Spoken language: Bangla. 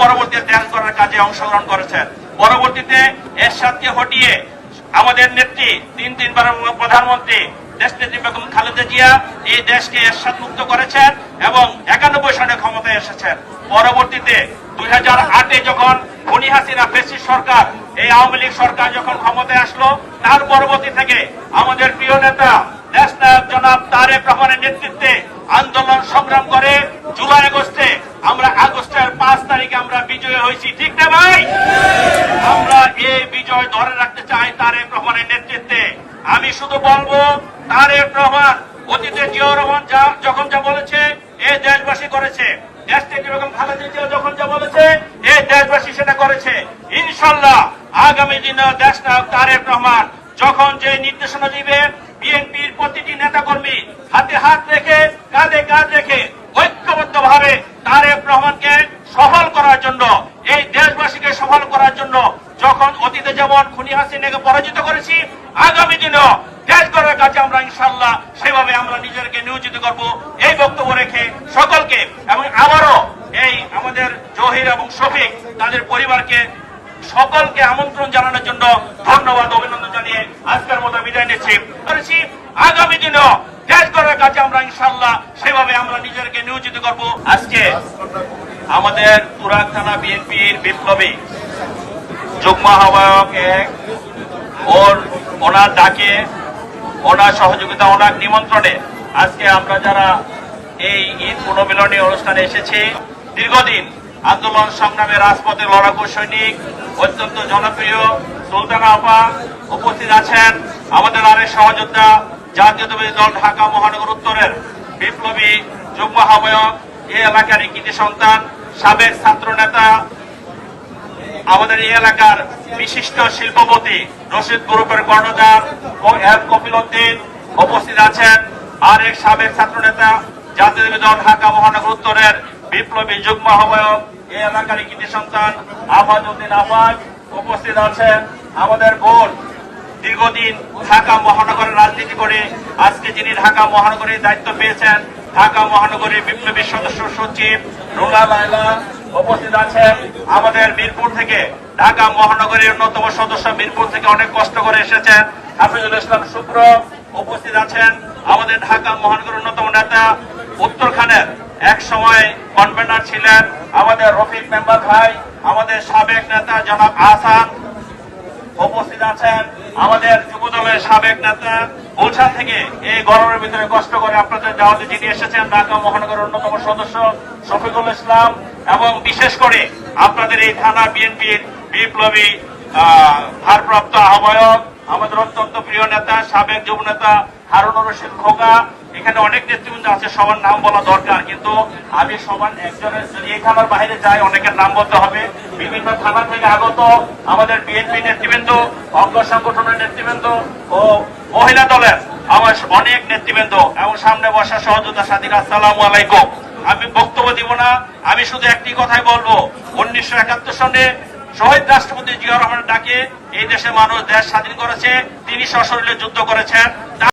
পরবর্তীতে দেশ করার কাজে অংশগ্রহণ করেছেন। পরবর্তীতে এরশাদকে হটিয়ে আমাদের নেত্রী, তিন তিনবার প্রধানমন্ত্রী দেশ নেত্রী বেগম খালেদা জিয়া এই দেশকে এরশাদ মুক্ত করেছেন এবং একানব্বই সনে ক্ষমতায় এসেছেন। পরবর্তীতে দুই হাজার আটে যখন খুনি হাসিনা সরকার, এই আওয়ামী লীগ সরকার যখন ক্ষমতায় আসলো, তার পরবর্তী থেকে আমাদের প্রিয় নেতা, দেশ জনাব তারেক রহমানের নেতৃত্বে আন্দোলন সংগ্রাম করে আমরা বিজয়ী হয়েছি, ঠিক না ভাই? আমরা এই বিজয় ধরে রাখতে চাই তারেক রহমানের নেতৃত্বে। আমি শুধু বলব, তারেক রহমান, অতীতে জিয়াউর রহমান যা, যখন যা বলেছে এই দেশবাসী করেছে। জিয়া যখন যা বলেছে এই দেশবাসী সেটা করেছে। ইনশাল্লাহ আগামী দিনে দেশ নায়ক তারেক রহমান যখন যে নির্দেশনা দিবে, বিএনপির প্রতিটি নেতাকর্মী হাতে হাত রেখে, কাঁধে কাঁধ রেখে ঐক্যবদ্ধ ভাবে তারেক রহমানকে সফল করার জন্য, এই দেশবাসীকে সফল করার জন্য যখন অতীতে যেমন খুনি হাসিনাকে পরাজিত করেছি, আগামী দিনেও দেশ গড়ার কাছে আমরা ইনশাল্লাহ সেভাবে আমরা নিজেদেরকে নিয়োজিত করব। এই বক্তব্য রেখে সকলকে এবং আবারও এই আমাদের জহির এবং শফিক, তাদের পরিবারকে সকলকে আমন্ত্রণ জানানোর জন্য ধন্যবাদ, অভিনন্দন জানিয়ে আজকের মতো বিদায় নিচ্ছি। করেছি, আগামী দিনেও দেশ গড়ার কাছে আমরা ইনশাল্লাহ সেভাবে আমরা নিজেদেরকে নিয়োজিত করব। আজকে আমাদের তুরাক থানা বিএনপির বিপ্লবী যুগ্ম আহ্বায়ক এক, ওর ওনার ডাকে, ওনার সহযোগিতা, ওনার নিমন্ত্রণে আজকে আমরা যারা এই ঈদ পুনর্মিলনী অনুষ্ঠানে এসেছি, দীর্ঘদিন আন্দোলন সংগ্রামে রাজপথে লড়াকু সৈনিক, অত্যন্ত জনপ্রিয় সুলতানা আপা উপস্থিত আছেন। আমাদের আরেক সহযোদ্ধা, জাতীয়তাবাদী দল ঢাকা মহানগর উত্তরের বিপ্লবী যুগ্ম আহ্বায়ক এই এলাকার কৃতি সন্তান। সাবেক ছাত্র নেতা আমাদের এই এলাকার বিশিষ্ট শিল্পপতি রশিদ গ্রুপের কর্ণধার ও এম কপিল উদ্দিন উপস্থিত আছেন। আর এক সাবেক ছাত্র নেতা জাতীয় দল ঢাকা মহানগর উত্তরের বিপ্লবী যুগ্ম আহ্বায়ক, এই এলাকার কৃতি সন্তান আফাজ উদ্দিন আফাজ উপস্থিত আছেন। আমাদের বোন দীর্ঘদিন ঢাকা মহানগরের রাজনীতি করে, আজকে যিনি ঢাকা মহানগরের দায়িত্ব পেয়েছেন ঢাকা মহানগরের বিপ্লবী সদস্য সচিব রুনা লাইলা উপস্থিত আছেন। আমাদের মিরপুর থেকে ঢাকা মহানগরীর অন্যতম সদস্য মিরপুর থেকে অনেক কষ্ট করে এসেছেন। হাফিজুল ইসলাম শুক্র উপস্থিত আছেন। আমাদের ঢাকা মহানগরের অন্যতম নেতা উত্তর খানের এক সময় কনভেনার ছিলেন। আমাদের রফিক মেম্বার ভাই, আমাদের সাবেক নেতা জনাব আহসান উপস্থিত আছেন। আমাদের দলের সাবেক নেতা গুলশান থেকে এই গরমের ভিতরে কষ্ট করে আপনাদের দাওয়াতে যিনি এসেছেন, ঢাকা মহানগরের অন্যতম সদস্য শফিকুল ইসলাম এবং বিশেষ করে আপনাদের এই থানা বিএনপির বিপ্লবী ভারপ্রাপ্ত আহ্বায়ক, আমাদের অত্যন্ত প্রিয় নেতা, সাবেক যুব নেতা হারুন রশিদ খোকা এখানে অনেক নেতৃবৃন্দ আছে, সবার নাম বলা দরকার। কিন্তু আমি সবার একজনের যদি এই থানার বাইরে যাই, অনেকের নাম বলতে হবে। বিভিন্ন থানা থেকে আগত আমাদের বিএনপি নেতৃবৃন্দ, অঙ্গ সংগঠনের নেতৃবৃন্দ ও মহিলা দলের আমার অনেক নেতৃবৃন্দ এবং সামনে বসা সহযোগিতা সাথীরা, আসসালামু আলাইকুম। আমি বক্তব্য দিব না, আমি শুধু একটি কথাই বলব। উনিশশো একাত্তর সনে শহীদ রাষ্ট্রপতি জিয়া রহমানের ডাকে এই দেশের মানুষ দেশ স্বাধীন করেছে, তিনি সশরীরে যুদ্ধ করেছেন।